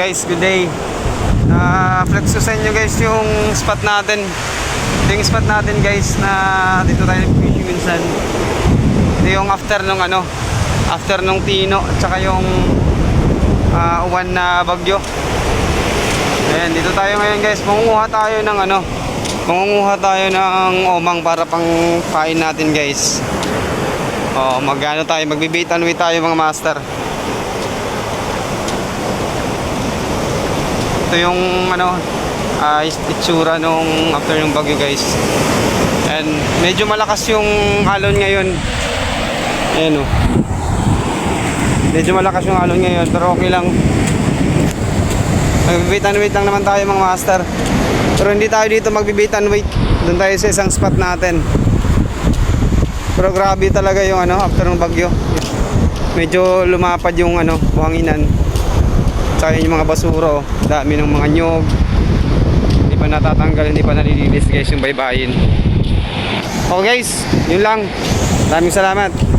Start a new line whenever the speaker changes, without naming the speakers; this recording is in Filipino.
Guys, good day. Na flex ko sa inyo guys yung spot natin. Ito yung spot natin guys na dito tayo nag-fishing minsan. Ito yung after nung ano, after nung Tino at saka yung ah, uwan na bagyo. Ayan, dito tayo ngayon guys. Mangunguha tayo ng ano, mangunguha tayo ng omang para pang pain natin guys. Oh, magano tayo, magbibait and wait tayo mga master. Ito yung ano, ah, itsura nung after ng bagyo guys. And medyo malakas yung alon ngayon. Ayan o. Medyo malakas yung alon ngayon pero okay lang. Magbibait and wait lang naman tayo mga master. Pero hindi tayo dito magbibait and wait. Doon tayo sa isang spot natin. Pero grabe talaga yung ano after ng bagyo. Medyo lumapad yung ano, buhanginan. Yun yung mga basura, oh. dami ng mga nyog. Hindi pa natatanggal, hindi pa nalilinis guys yung baybayin. Okay guys, yun lang. Maraming salamat.